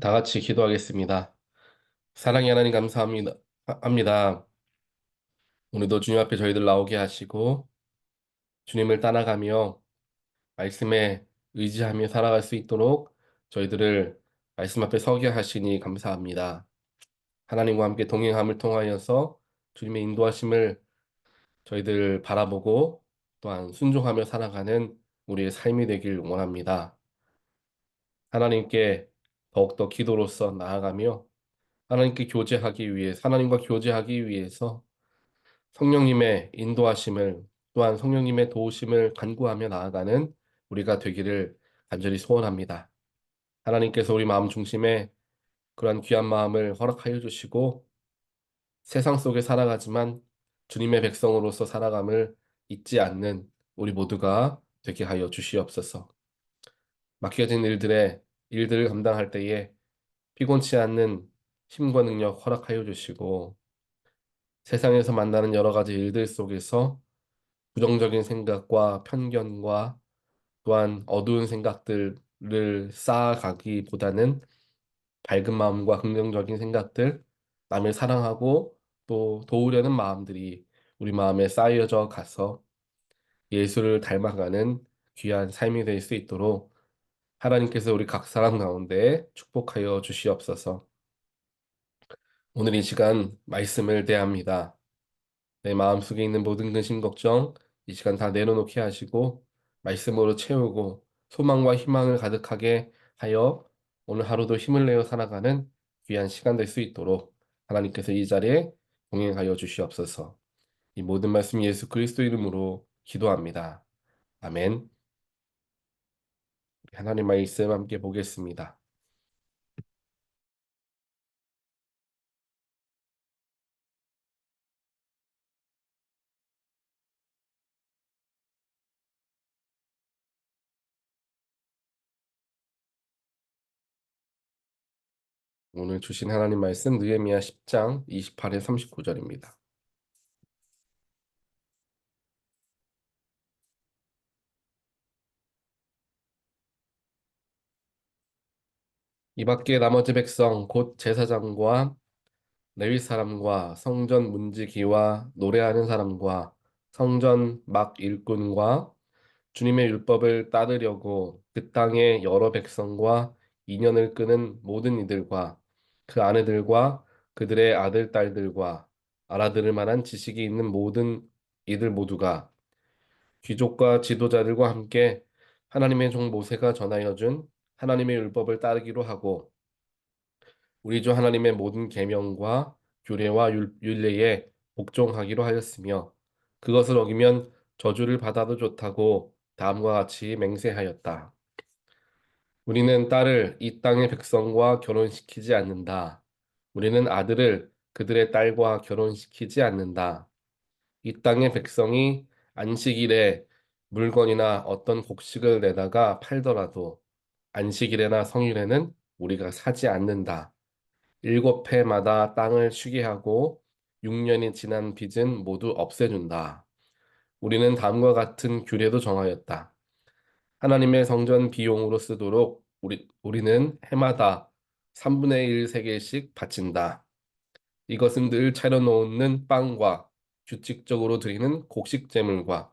다 같이 기도하겠습니다. 사랑의 하나님 감사합니다. 하- 합니다. 오늘도 주님 앞에 저희들 나오게 하시고 주님을 따라가며 말씀에 의지하며 살아갈 수 있도록 저희들을 말씀 앞에 서게 하시니 감사합니다. 하나님과 함께 동행함을 통하여서 주님의 인도하심을 저희들 바라보고 또한 순종하며 살아가는 우리의 삶이 되길 원합니다. 하나님께 더욱더 기도로서 나아가며 하나님께 교제하기 위해 하나님과 교제하기 위해서 성령님의 인도하심을 또한 성령님의 도우심을 간구하며 나아가는 우리가 되기를 간절히 소원합니다. 하나님께서 우리 마음 중심에 그러한 귀한 마음을 허락하여 주시고 세상 속에 살아가지만 주님의 백성으로서 살아감을 잊지 않는 우리 모두가 되게 하여 주시옵소서. 맡겨진 일들의 일들을 감당할 때에 피곤치 않는 힘과 능력 허락하여 주시고 세상에서 만나는 여러 가지 일들 속에서 부정적인 생각과 편견과 또한 어두운 생각들을 쌓아가기보다는 밝은 마음과 긍정적인 생각들, 남을 사랑하고 또 도우려는 마음들이 우리 마음에 쌓여져 가서 예수를 닮아가는 귀한 삶이 될 수 있도록 하나님께서 우리 각 사람 가운데 축복하여 주시옵소서. 오늘 이 시간 말씀을 대합니다. 내 마음속에 있는 모든 근심 걱정 이 시간 다 내려놓게 하시고 말씀으로 채우고 소망과 희망을 가득하게 하여 오늘 하루도 힘을 내어 살아가는 귀한 시간 될 수 있도록 하나님께서 이 자리에 동행하여 주시옵소서. 이 모든 말씀 예수 그리스도 이름으로 기도합니다. 아멘. 하나님 말씀 함께 보겠습니다. 오늘 주신 하나님 말씀 느헤미야 10장 28에 39절입니다. 이 밖에 나머지 백성 곧 제사장과 레위 사람과 성전 문지기와 노래하는 사람과 성전 막 일꾼과 주님의 율법을 따르려고 그 땅의 여러 백성과 인연을 끄는 모든 이들과 그 아내들과 그들의 아들 딸들과 알아들을 만한 지식이 있는 모든 이들 모두가 귀족과 지도자들과 함께 하나님의 종 모세가 전하여 준 하나님의 율법을 따르기로 하고 우리 주 하나님의 모든 계명과 규례와 율- 율례에 복종하기로 하였으며 그것을 어기면 저주를 받아도 좋다고 다음과 같이 맹세하였다. 우리는 딸을 이 땅의 백성과 결혼시키지 않는다. 우리는 아들을 그들의 딸과 결혼시키지 않는다. 이 땅의 백성이 안식일에 물건이나 어떤 곡식을 내다가 팔더라도 안식일에나 성일에는 우리가 사지 않는다. 일곱 해마다 땅을 쉬게 하고 6년이 지난 빚은 모두 없애준다. 우리는 다음과 같은 규례도 정하였다. 하나님의 성전 비용으로 쓰도록 우리, 우리는 해마다 3분의 1 세계씩 바친다. 이것은 늘 차려놓는 빵과 규칙적으로 드리는 곡식 제물과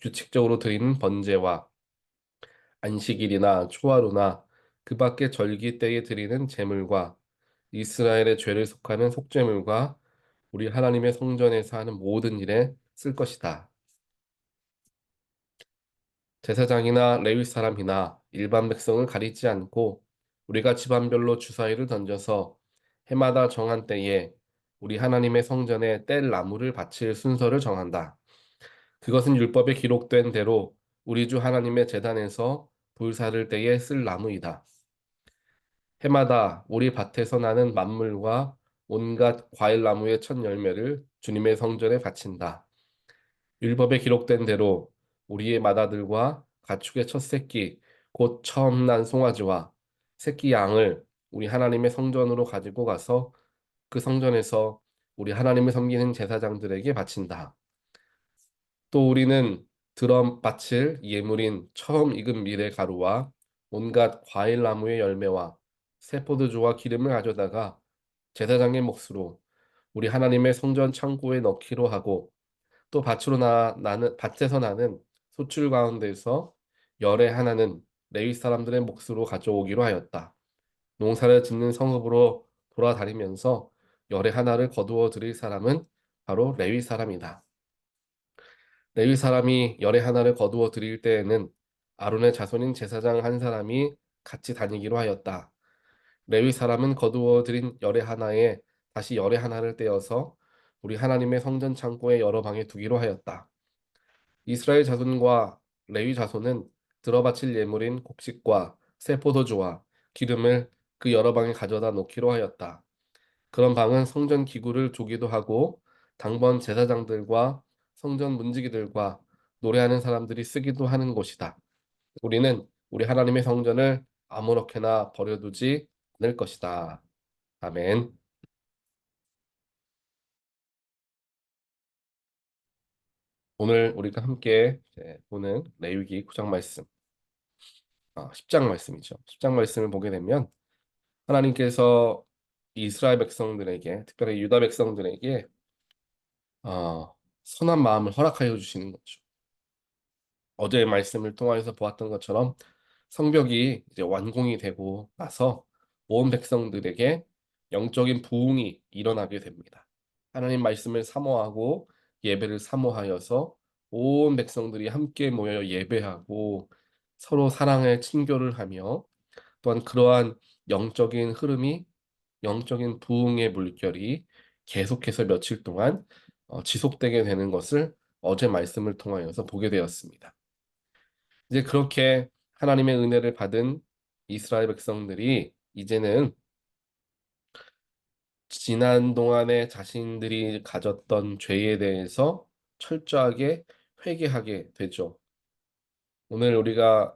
규칙적으로 드리는 번제와 안식일이나 초하루나 그 밖의 절기 때에 드리는 제물과 이스라엘의 죄를 속하는 속죄물과 우리 하나님의 성전에서 하는 모든 일에 쓸 것이다. 제사장이나 레위 사람이나 일반 백성을 가리지 않고 우리가 집안별로 주사위를 던져서 해마다 정한 때에 우리 하나님의 성전에 뗄 나무를 바칠 순서를 정한다. 그것은 율법에 기록된 대로 우리 주 하나님의 제단에서 불사를 때에 쓸 나무이다. 해마다 우리 밭에서 나는 만물과 온갖 과일 나무의 첫 열매를 주님의 성전에 바친다. 율법에 기록된 대로 우리의 맏아들과 가축의 첫 새끼 곧 처음 난 송아지와 새끼 양을 우리 하나님의 성전으로 가지고 가서 그 성전에서 우리 하나님을 섬기는 제사장들에게 바친다. 또 우리는 들어 바칠 예물인 처음 익은 밀의 가루와 온갖 과일 나무의 열매와 새 포도주와 기름을 가져다가 제사장의 몫으로 우리 하나님의 성전 창고에 넣기로 하고 또 밭으로 나, 나는 밭에서 나는 소출 가운데서 열의 하나는 레위 사람들의 몫으로 가져오기로 하였다. 농사를 짓는 성읍으로 돌아다니면서 열의 하나를 거두어 드릴 사람은 바로 레위 사람이다. 레위 사람이 열의 하나를 거두어 드릴 때에는 아론의 자손인 제사장 한 사람이 같이 다니기로 하였다. 레위 사람은 거두어 들인 열의 하나에 다시 열의 하나를 떼어서 우리 하나님의 성전 창고의 여러 방에 두기로 하였다. 이스라엘 자손과 레위 자손은 들어 바칠 예물인 곡식과 새 포도주와 기름을 그 여러 방에 가져다 놓기로 하였다. 그런 방은 성전 기구를 두기도 하고 당번 제사장들과 성전 문지기들과 노래하는 사람들이 쓰기도 하는 곳이다. 우리는 우리 하나님의 성전을 아무렇게나 버려두지 않을 것이다. 아멘. 오늘 우리가 함께 보는 레위기 9장 말씀, 아, 10장 말씀이죠. 10장 말씀을 보게 되면 하나님께서 이스라엘 백성들에게, 특별히 유다 백성들에게 어, 선한 마음을 허락하여 주시는 거죠. 어제의 말씀을 통하여서 보았던 것처럼 성벽이 이제 완공이 되고 나서 온 백성들에게 영적인 부흥이 일어나게 됩니다. 하나님 말씀을 사모하고 예배를 사모하여서 온 백성들이 함께 모여 예배하고 서로 사랑의 친교를 하며 또한 그러한 영적인 흐름이 영적인 부흥의 물결이 계속해서 며칠 동안 어, 지속되게 되는 것을 어제 말씀을 통하여서 보게 되었습니다. 이제 그렇게 하나님의 은혜를 받은 이스라엘 백성들이 이제는 지난 동안에 자신들이 가졌던 죄에 대해서 철저하게 회개하게 되죠. 오늘 우리가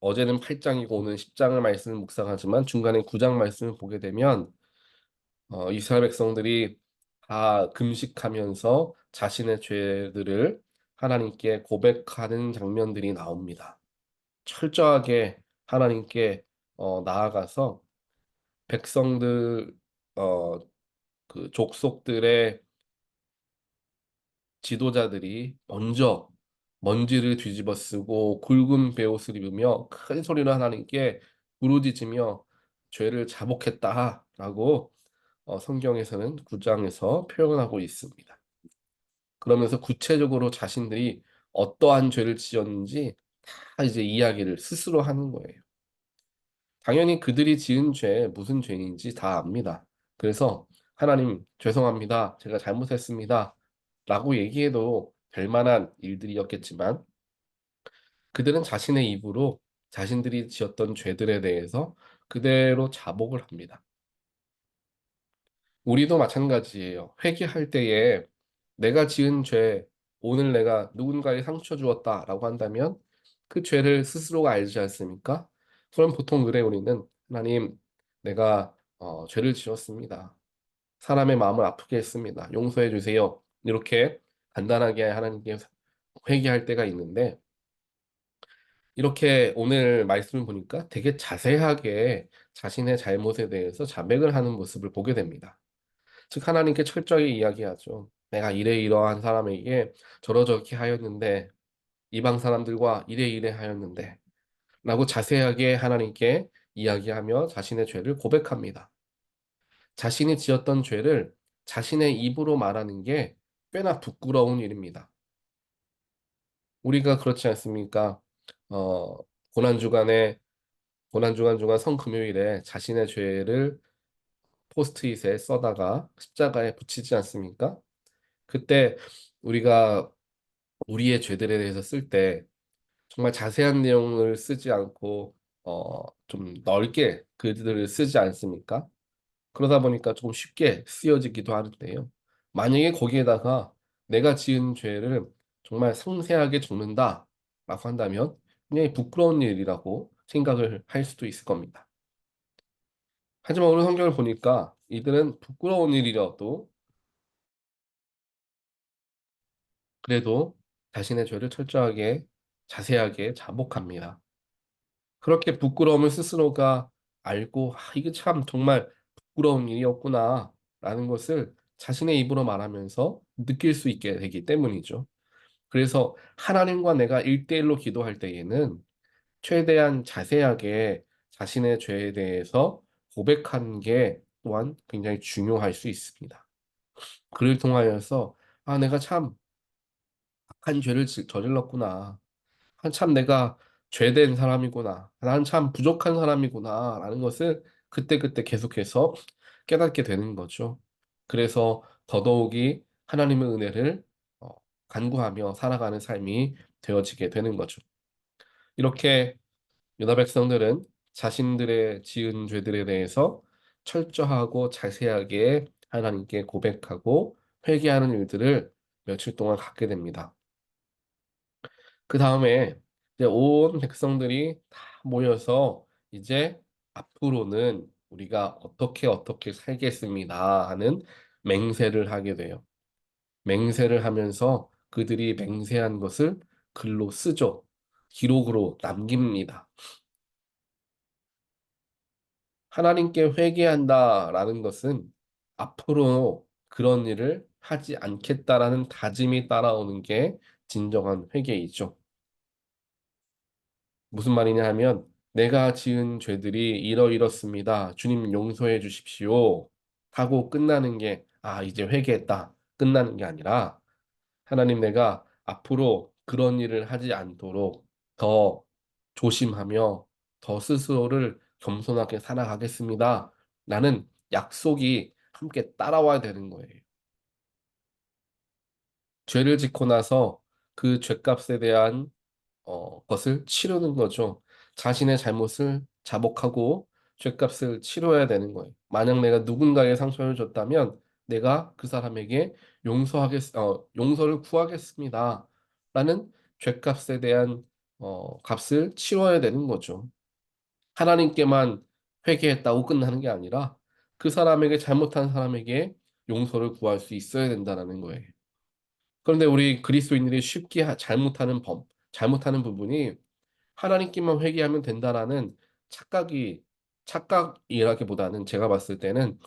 어제는 8장이고 오늘 10장을 말씀을 묵상하지만 중간에 9장 말씀을 보게 되면 어, 이스라엘 백성들이 다 금식하면서 자신의 죄들을 하나님께 고백하는 장면들이 나옵니다. 철저하게 하나님께 어, 나아가서 백성들 어, 그 족속들의 지도자들이 먼저 먼지를 뒤집어 쓰고 굵은 베옷을 입으며 큰 소리로 하나님께 부르짖으며 죄를 자복했다라고 어, 성경에서는 9장에서 표현하고 있습니다. 그러면서 구체적으로 자신들이 어떠한 죄를 지었는지 다 이제 이야기를 스스로 하는 거예요. 당연히 그들이 지은 죄 무슨 죄인지 다 압니다. 그래서 하나님 죄송합니다. 제가 잘못했습니다. 라고 얘기해도 될 만한 일들이었겠지만 그들은 자신의 입으로 자신들이 지었던 죄들에 대해서 그대로 자복을 합니다. 우리도 마찬가지예요. 회개할 때에 내가 지은 죄, 오늘 내가 누군가에 상처 주었다라고 한다면 그 죄를 스스로가 알지 않습니까? 그럼 보통 그래 우리는 하나님 내가 어, 죄를 지었습니다. 사람의 마음을 아프게 했습니다. 용서해 주세요. 이렇게 간단하게 하나님께 회개할 때가 있는데 이렇게 오늘 말씀을 보니까 되게 자세하게 자신의 잘못에 대해서 자백을 하는 모습을 보게 됩니다. 즉 하나님께 철저히 이야기하죠. 내가 이래 이러한 사람에게 저러저렇게 하였는데 이방 사람들과 이래 이래 하였는데 라고 자세하게 하나님께 이야기하며 자신의 죄를 고백합니다. 자신이 지었던 죄를 자신의 입으로 말하는 게 꽤나 부끄러운 일입니다. 우리가 그렇지 않습니까? 어, 고난 주간에 고난 주간 주간 성 금요일에 자신의 죄를 포스트잇에 써다가 십자가에 붙이지 않습니까? 그때 우리가 우리의 죄들에 대해서 쓸 때 정말 자세한 내용을 쓰지 않고 어, 좀 넓게 글들을 쓰지 않습니까? 그러다 보니까 조금 쉽게 쓰여지기도 하는데요. 만약에 거기에다가 내가 지은 죄를 정말 상세하게 적는다라고 한다면 굉장히 부끄러운 일이라고 생각을 할 수도 있을 겁니다. 하지만 오늘 성경을 보니까 이들은 부끄러운 일이라도 그래도 자신의 죄를 철저하게 자세하게 자복합니다. 그렇게 부끄러움을 스스로가 알고 아, 이게 참 정말 부끄러운 일이었구나 라는 것을 자신의 입으로 말하면서 느낄 수 있게 되기 때문이죠. 그래서 하나님과 내가 일대일로 기도할 때에는 최대한 자세하게 자신의 죄에 대해서 고백하는 게 또한 굉장히 중요할 수 있습니다. 그를 통하여서 아, 내가 참 악한 죄를 지- 저질렀구나. 아, 참 내가 죄된 사람이구나. 나는 참 부족한 사람이구나. 라는 것을 그때그때 계속해서 깨닫게 되는 거죠. 그래서 더더욱이 하나님의 은혜를 어, 간구하며 살아가는 삶이 되어지게 되는 거죠. 이렇게 유다 백성들은 자신들의 지은 죄들에 대해서 철저하고 자세하게 하나님께 고백하고 회개하는 일들을 며칠 동안 갖게 됩니다. 그 다음에 이제 온 백성들이 다 모여서 이제 앞으로는 우리가 어떻게 어떻게 살겠습니다 하는 맹세를 하게 돼요. 맹세를 하면서 그들이 맹세한 것을 글로 쓰죠. 기록으로 남깁니다. 하나님께 회개한다라는 것은 앞으로 그런 일을 하지 않겠다라는 다짐이 따라오는 게 진정한 회개이죠. 무슨 말이냐 하면 내가 지은 죄들이 이러이렇습니다. 주님 용서해 주십시오. 하고 끝나는 게 아, 이제 회개했다. 끝나는 게 아니라 하나님 내가 앞으로 그런 일을 하지 않도록 더 조심하며 더 스스로를 겸손하게 살아가겠습니다. 라는 약속이 함께 따라와야 되는 거예요. 죄를 짓고 나서 그 죄값에 대한 어, 것을 치르는 거죠. 자신의 잘못을 자복하고 죄값을 치러야 되는 거예요. 만약 내가 누군가에게 상처를 줬다면 내가 그 사람에게 용서하겠, 어, 용서를 구하겠습니다. 라는 죄값에 대한 어, 값을 치러야 되는 거죠. 하나님께만 회개했다고 끝나는 게 아니라 그 사람에게 잘못한 사람에게 용서를 구할 수 있어야 된다는 거예요. 그런데 우리 그리스도인들이 쉽게 하- 잘못하는 법, 잘못하는 부분이 하나님께만 회개하면 된다라는 착각이 착각이라기보다는 제가 봤을 때는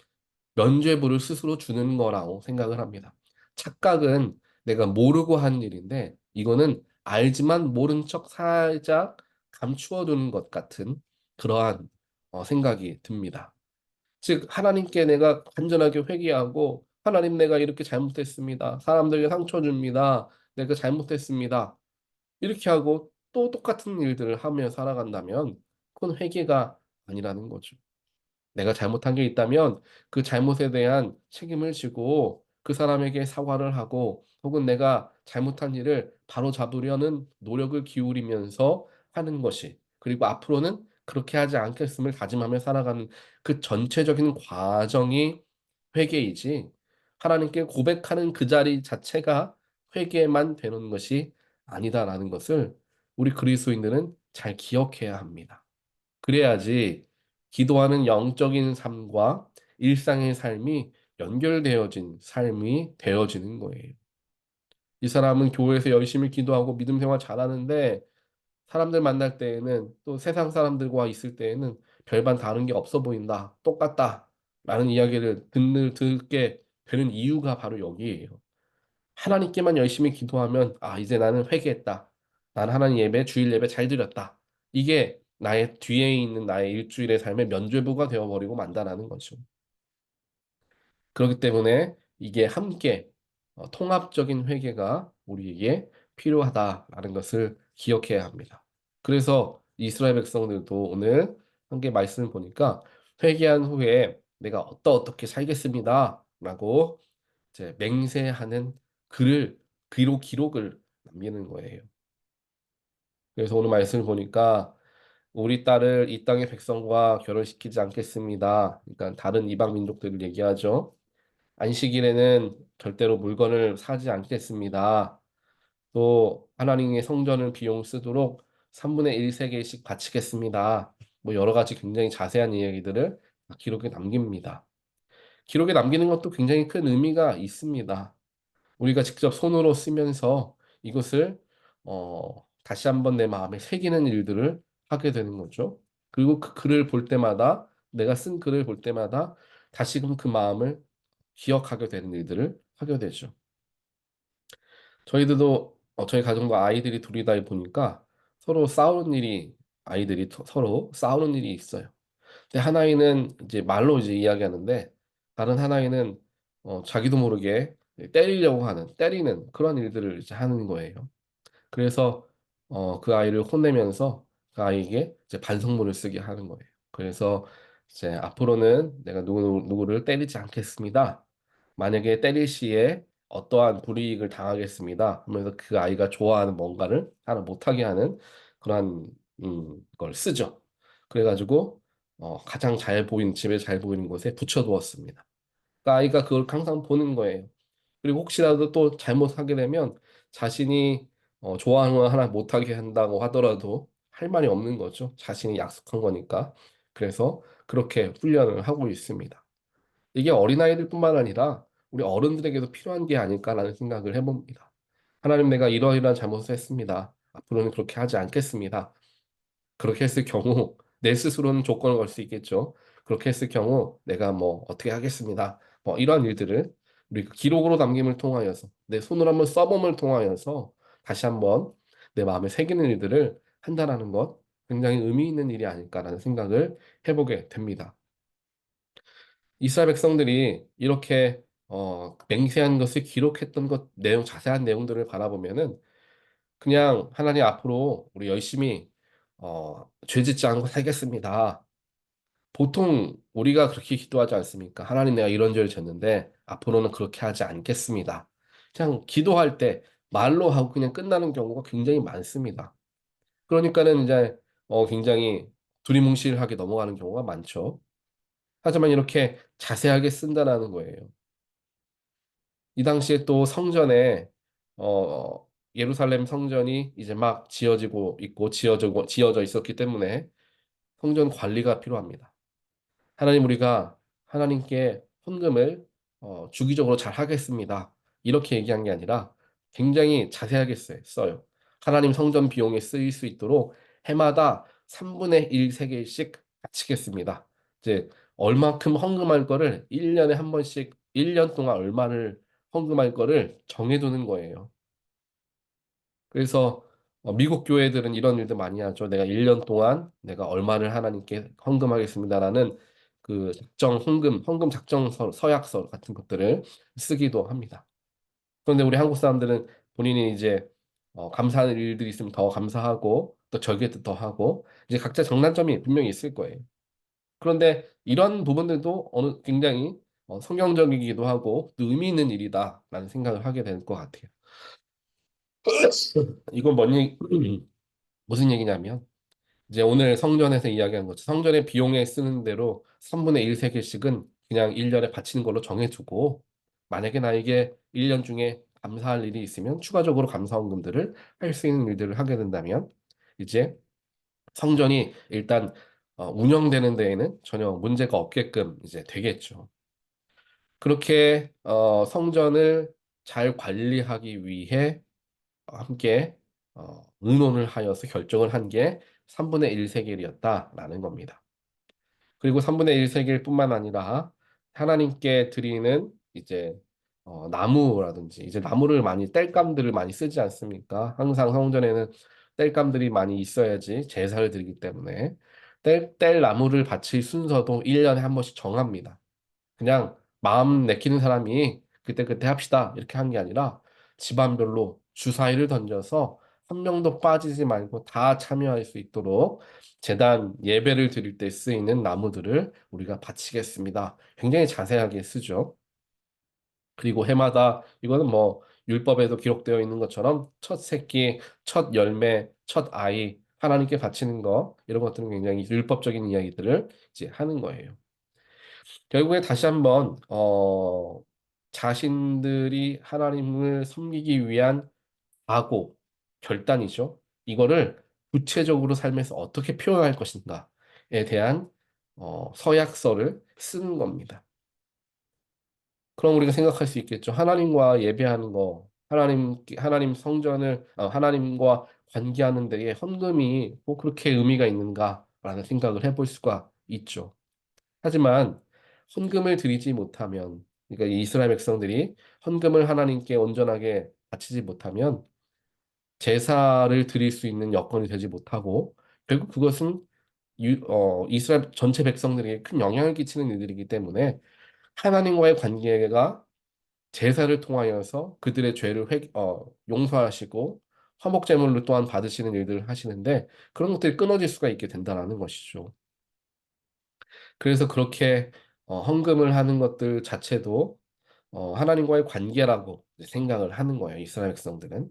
면죄부를 스스로 주는 거라고 생각을 합니다. 착각은 내가 모르고 하는 일인데 이거는 알지만 모른 척 살짝 감추어 두는 것 같은 그러한 어, 생각이 듭니다. 즉 하나님께 내가 간절하게 회개하고 하나님 내가 이렇게 잘못했습니다. 사람들에게 상처 줍니다. 내가 잘못했습니다. 이렇게 하고 또 똑같은 일들을 하며 살아간다면 그건 회개가 아니라는 거죠. 내가 잘못한 게 있다면 그 잘못에 대한 책임을 지고 그 사람에게 사과를 하고 혹은 내가 잘못한 일을 바로 잡으려는 노력을 기울이면서 하는 것이 그리고 앞으로는 그렇게 하지 않겠음을 다짐하며 살아가는 그 전체적인 과정이 회개이지 하나님께 고백하는 그 자리 자체가 회개만 되는 것이 아니다라는 것을 우리 그리스도인들은 잘 기억해야 합니다. 그래야지 기도하는 영적인 삶과 일상의 삶이 연결되어진 삶이 되어지는 거예요. 이 사람은 교회에서 열심히 기도하고 믿음 생활 잘하는데 사람들 만날 때에는 또 세상 사람들과 있을 때에는 별반 다른 게 없어 보인다. 똑같다. 라는 이야기를 듣는, 듣게 되는 이유가 바로 여기에요. 하나님께만 열심히 기도하면 아 이제 나는 회개했다. 나는 하나님 예배 주일 예배 잘 드렸다. 이게 나의 뒤에 있는 나의 일주일의 삶의 면죄부가 되어버리고 만다라는 거죠. 그렇기 때문에 이게 함께 어, 통합적인 회개가 우리에게 필요하다라는 것을 기억해야 합니다. 그래서 이스라엘 백성들도 오늘 함께 말씀을 보니까 회개한 후에 내가 어떠 어떻게 살겠습니다라고 이제 맹세하는 글을 기록 기록을 남기는 거예요. 그래서 오늘 말씀을 보니까 우리 딸을 이 땅의 백성과 결혼시키지 않겠습니다. 그러니까 다른 이방 민족들을 얘기하죠. 안식일에는 절대로 물건을 사지 않겠습니다. 또 하나님의 성전을 비용 쓰도록 3분의 1 세계씩 바치겠습니다. 뭐 여러 가지 굉장히 자세한 이야기들을 기록에 남깁니다. 기록에 남기는 것도 굉장히 큰 의미가 있습니다. 우리가 직접 손으로 쓰면서 이것을 어, 다시 한번 내 마음에 새기는 일들을 하게 되는 거죠. 그리고 그 글을 볼 때마다 내가 쓴 글을 볼 때마다 다시금 그 마음을 기억하게 되는 일들을 하게 되죠. 저희들도 어, 저희 가정도 아이들이 둘이다 보니까 서로 싸우는 일이 아이들이 터- 서로 싸우는 일이 있어요. 근데 하나이는 이제 말로 이제 이야기하는데 다른 하나이는 어, 자기도 모르게 때리려고 하는 때리는 그런 일들을 이제 하는 거예요. 그래서 어, 그 아이를 혼내면서 그 아이에게 이제 반성문을 쓰게 하는 거예요. 그래서 이제 앞으로는 내가 누구 누구를 때리지 않겠습니다. 만약에 때릴 시에 어떠한 불이익을 당하겠습니다. 하면서 그 아이가 좋아하는 뭔가를 하나 못하게 하는 그런 음, 걸 쓰죠. 그래가지고 어, 가장 잘 보이는 집에 잘 보이는 곳에 붙여두었습니다. 그러니까 아이가 그걸 항상 보는 거예요. 그리고 혹시라도 또 잘못하게 되면 자신이 어, 좋아하는 거 하나 못하게 한다고 하더라도 할 말이 없는 거죠. 자신이 약속한 거니까. 그래서 그렇게 훈련을 하고 있습니다. 이게 어린아이들뿐만 아니라 우리 어른들에게도 필요한 게 아닐까라는 생각을 해봅니다. 하나님 내가 이러이러한 잘못을 했습니다. 앞으로는 그렇게 하지 않겠습니다. 그렇게 했을 경우 내 스스로는 조건을 걸 수 있겠죠. 그렇게 했을 경우 내가 뭐 어떻게 하겠습니다. 뭐 이러한 일들을 우리 그 기록으로 남김을 통하여서 내 손으로 한번 써봄을 통하여서 다시 한번 내 마음에 새기는 일들을 한다라는 것 굉장히 의미 있는 일이 아닐까라는 생각을 해보게 됩니다. 이스라엘 백성들이 이렇게 어, 맹세한 것을 기록했던 것 내용 자세한 내용들을 바라보면은 그냥 하나님 앞으로 우리 열심히 어, 죄 짓지 않고 살겠습니다. 보통 우리가 그렇게 기도하지 않습니까? 하나님 내가 이런 죄를 졌는데 앞으로는 그렇게 하지 않겠습니다. 그냥 기도할 때 말로 하고 그냥 끝나는 경우가 굉장히 많습니다. 그러니까는 이제 어, 굉장히 두리뭉실하게 넘어가는 경우가 많죠. 하지만 이렇게 자세하게 쓴다라는 거예요. 이 당시에 또 성전에 어, 예루살렘 성전이 이제 막 지어지고 있고 지어지고 지어져 있었기 때문에 성전 관리가 필요합니다. 하나님 우리가 하나님께 헌금을 어, 주기적으로 잘 하겠습니다. 이렇게 얘기한 게 아니라 굉장히 자세하게 써- 써요. 하나님 성전 비용에 쓰일 수 있도록 해마다 3분의 1 세겔씩 바치겠습니다. 이제 얼마큼 헌금할 거를 1년에 한 번씩 1년 동안 얼마를 헌금할 거를 정해두는 거예요. 그래서 어, 미국 교회들은 이런 일도 많이 하죠. 내가 1년 동안 내가 얼마를 하나님께 헌금하겠습니다라는 그 작정 헌금, 헌금 작정서, 서약서 같은 것들을 쓰기도 합니다. 그런데 우리 한국 사람들은 본인이 이제 어, 감사하는 일들이 있으면 더 감사하고 또 절개도 더 하고 이제 각자 장단점이 분명히 있을 거예요. 그런데 이런 부분들도 어느 굉장히 어, 성경적이기도 하고 또 의미 있는 일이다라는 생각을 하게 될 것 같아요. 이건 뭔 얘기, 무슨 얘기냐면 이제 오늘 성전에서 이야기한 것처럼 성전의 비용에 쓰는 대로 3분의 1 세겔씩은 그냥 1년에 바치는 걸로 정해두고 만약에 나에게 1년 중에 감사할 일이 있으면 추가적으로 감사원금들을 할 수 있는 일들을 하게 된다면 이제 성전이 일단 어, 운영되는 데에는 전혀 문제가 없게끔 이제 되겠죠. 그렇게 어, 성전을 잘 관리하기 위해 함께 어, 의논을 하여서 결정을 한 게 3분의 1 세겔이었다라는 겁니다. 그리고 3분의 1 세겔뿐만 아니라 하나님께 드리는 이제 어, 나무라든지 이제 나무를 많이 땔감들을 많이 쓰지 않습니까? 항상 성전에는 땔감들이 많이 있어야지 제사를 드리기 때문에 뗄, 뗄 나무를 바칠 순서도 1년에 한 번씩 정합니다. 그냥 마음 내키는 사람이 그때그때 합시다 이렇게 한 게 아니라 집안별로 주사위를 던져서 한 명도 빠지지 말고 다 참여할 수 있도록 제단 예배를 드릴 때 쓰이는 나무들을 우리가 바치겠습니다. 굉장히 자세하게 쓰죠. 그리고 해마다 이거는 뭐 율법에도 기록되어 있는 것처럼 첫 새끼, 첫 열매, 첫 아이 하나님께 바치는 거 이런 것들은 굉장히 율법적인 이야기들을 이제 하는 거예요. 결국에 다시 한번 어, 자신들이 하나님을 섬기기 위한 각오, 결단이죠. 이거를 구체적으로 삶에서 어떻게 표현할 것인가에 대한 어, 서약서를 쓰는 겁니다. 그럼 우리가 생각할 수 있겠죠. 하나님과 예배하는 거, 하나님 하나님 성전을 어, 하나님과 관계하는 데에 헌금이 뭐 그렇게 의미가 있는가? 라는 생각을 해볼 수가 있죠. 하지만 헌금을 드리지 못하면, 그러니까 이 이스라엘 백성들이 헌금을 하나님께 온전하게 바치지 못하면 제사를 드릴 수 있는 여건이 되지 못하고 결국 그것은 유, 어, 이스라엘 전체 백성들에게 큰 영향을 끼치는 일들이기 때문에 하나님과의 관계가 제사를 통하여서 그들의 죄를 회, 어, 용서하시고 화목 제물로 또한 받으시는 일들을 하시는데 그런 것들이 끊어질 수가 있게 된다는 것이죠. 그래서 그렇게 어, 헌금을 하는 것들 자체도 어, 하나님과의 관계라고 생각을 하는 거예요. 이스라엘 백성들은.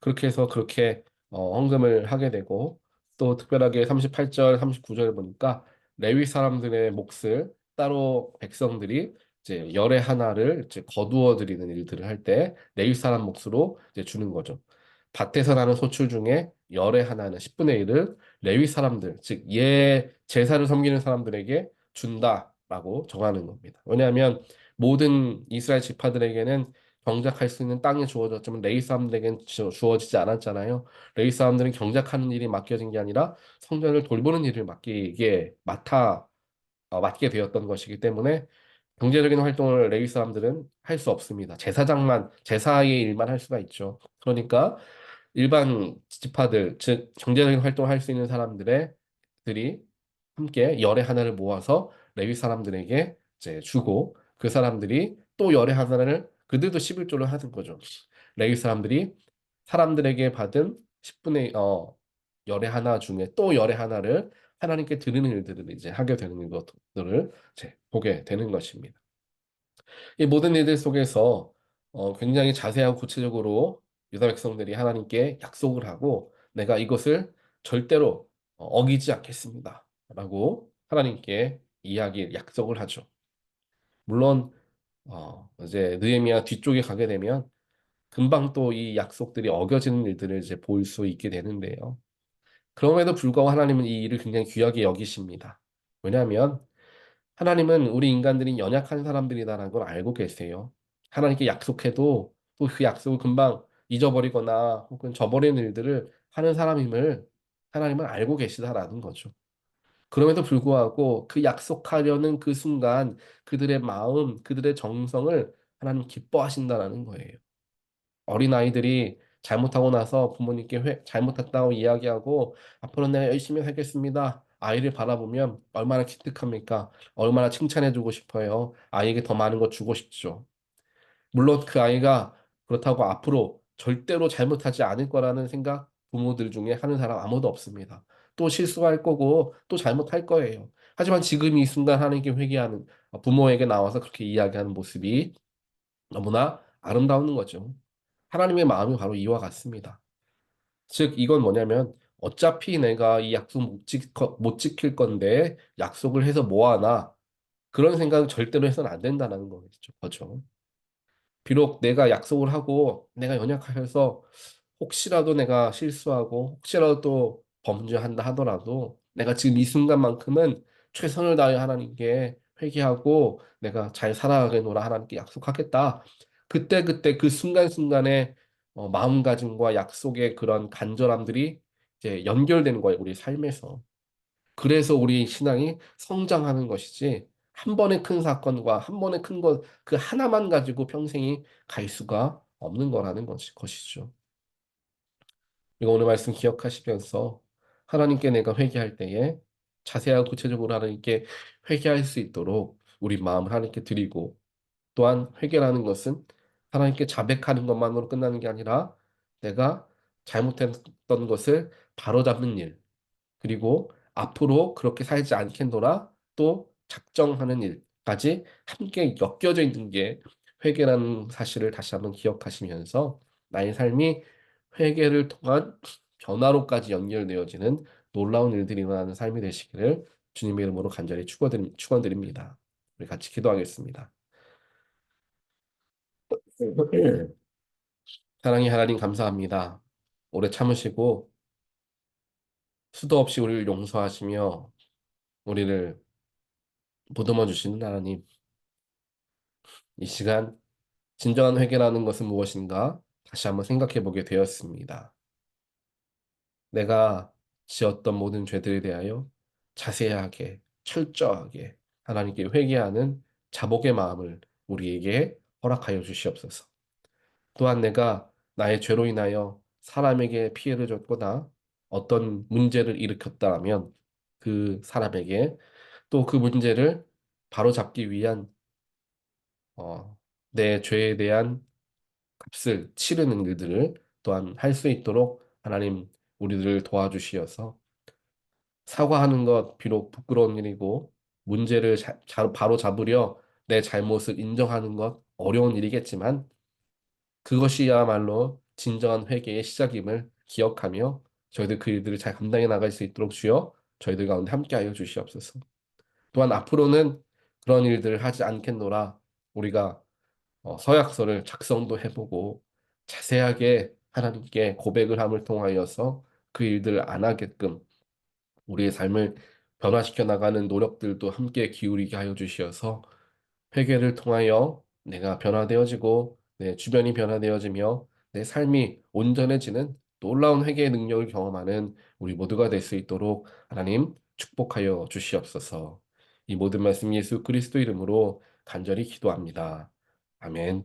그렇게 해서 그렇게 어, 헌금을 하게 되고 또 특별하게 38절, 39절 보니까 레위 사람들의 몫을 따로 백성들이 이제 열의 하나를 이제 거두어 드리는 일들을 할 때 레위 사람 몫으로 이제 주는 거죠. 밭에서 나는 소출 중에 열의 하나는 10분의 1을 레위 사람들, 즉 예 제사를 섬기는 사람들에게 준다 라고 정하는 겁니다. 왜냐하면 모든 이스라엘 지파들에게는 경작할 수 있는 땅이 주어졌지만 레위 사람들에게는 주- 주어지지 않았잖아요. 레위 사람들은 경작하는 일이 맡겨진 게 아니라 성전을 돌보는 일을 맡기게 맡아 어, 맡게 되었던 것이기 때문에 경제적인 활동을 레위 사람들은 할 수 없습니다. 제사장만 제사의 일만 할 수가 있죠. 그러니까 일반 지파들, 즉 경제적인 활동을 할 수 있는 사람들의 들이 함께 열의 하나를 모아서 레위 사람들에게 이제 주고 그 사람들이 또 열의 하나를 그들도 11조를 하는 거죠. 레위 사람들이 사람들에게 받은 10분의 어 열의 하나 중에 또 열의 하나를 하나님께 드리는 일들을 이제 하게 되는 것들을 이제 보게 되는 것입니다. 이 모든 일들 속에서 어, 굉장히 자세하고 구체적으로 유다 백성들이 하나님께 약속을 하고 내가 이것을 절대로 어, 어기지 않겠습니다. 라고 하나님께 이야기, 약속을 하죠. 물론 어, 이제 느헤미야 뒤쪽에 가게 되면 금방 또 이 약속들이 어겨지는 일들을 이제 볼 수 있게 되는데요. 그럼에도 불구하고 하나님은 이 일을 굉장히 귀하게 여기십니다. 왜냐하면 하나님은 우리 인간들이 연약한 사람들이다라는 걸 알고 계세요. 하나님께 약속해도 또 그 약속을 금방 잊어버리거나 혹은 저버리는 일들을 하는 사람임을 하나님은 알고 계시다라는 거죠. 그럼에도 불구하고 그 약속하려는 그 순간 그들의 마음, 그들의 정성을 하나님 기뻐하신다라는 거예요. 어린아이들이 잘못하고 나서 부모님께 회, 잘못했다고 이야기하고 앞으로 내가 열심히 살겠습니다. 아이를 바라보면 얼마나 기특합니까? 얼마나 칭찬해주고 싶어요. 아이에게 더 많은 거 주고 싶죠. 물론 그 아이가 그렇다고 앞으로 절대로 잘못하지 않을 거라는 생각 부모들 중에 하는 사람 아무도 없습니다. 또 실수할 거고 또 잘못할 거예요. 하지만 지금 이 순간 하나님께 회개하는 부모에게 나와서 그렇게 이야기하는 모습이 너무나 아름다운 거죠. 하나님의 마음이 바로 이와 같습니다. 즉, 이건 뭐냐면, 어차피 내가 이 약속 못, 지, 못 지킬 건데, 약속을 해서 뭐하나, 그런 생각은 절대로 해서는 안 된다는 거겠죠. 거죠. 비록 내가 약속을 하고, 내가 연약하여서, 혹시라도 내가 실수하고, 혹시라도 또 범죄한다 하더라도, 내가 지금 이 순간만큼은 최선을 다해 하나님께 회개하고, 내가 잘 살아가겠노라 하나님께 약속하겠다. 그때 그때 그 순간순간의 어, 마음가짐과 약속의 그런 간절함들이 이제 연결되는 거예요, 우리 삶에서. 그래서 우리 신앙이 성장하는 것이지, 한 번의 큰 사건과 한 번의 큰 것, 그 하나만 가지고 평생이 갈 수가 없는 거라는 것이, 것이죠. 이거 오늘 말씀 기억하시면서 하나님께 내가 회개할 때에 자세하고 구체적으로 하나님께 회개할 수 있도록 우리 마음을 하나님께 드리고 또한 회개라는 것은 하나님께 자백하는 것만으로 끝나는 게 아니라 내가 잘못했던 것을 바로잡는 일, 그리고 앞으로 그렇게 살지 않겠노라 또 작정하는 일까지 함께 엮여져 있는 게 회개라는 사실을 다시 한번 기억하시면서 나의 삶이 회개를 통한 변화로까지 연결되어지는 놀라운 일들이 일어나는 삶이 되시기를 주님의 이름으로 간절히 축원드립니다. 우리 같이 기도하겠습니다. 사랑의 하나님 감사합니다. 오래 참으시고 수도 없이 우리를 용서하시며 우리를 보듬어 주시는 하나님. 이 시간 진정한 회개라는 것은 무엇인가 다시 한번 생각해 보게 되었습니다. 내가 지었던 모든 죄들에 대하여 자세하게, 철저하게 하나님께 회개하는 자복의 마음을 우리에게 허락하여 주시옵소서. 또한 내가 나의 죄로 인하여 사람에게 피해를 줬거나 어떤 문제를 일으켰다면 그 사람에게 또 그 문제를 바로잡기 위한 어, 내 죄에 대한 값을 치르는 일들을 또한 할 수 있도록 하나님 우리들을 도와주시어서 사과하는 것 비록 부끄러운 일이고 문제를 자, 자- 바로 잡으려 내 잘못을 인정하는 것 어려운 일이겠지만 그것이야말로 진정한 회개의 시작임을 기억하며 저희들 그 일들을 잘 감당해 나갈 수 있도록 주여 저희들 가운데 함께하여 주시옵소서. 또한 앞으로는 그런 일들을 하지 않겠노라 우리가 어, 서약서를 작성도 해보고 자세하게 하나님께 고백을 함을 통하여서 그 일들을 안 하게끔 우리의 삶을 변화시켜 나가는 노력들도 함께 기울이게 하여 주시어서 회개를 통하여 내가 변화되어지고 내 주변이 변화되어지며 내 삶이 온전해지는 놀라운 회개의 능력을 경험하는 우리 모두가 될 수 있도록 하나님 축복하여 주시옵소서. 이 모든 말씀 예수 그리스도 이름으로 간절히 기도합니다. 아멘.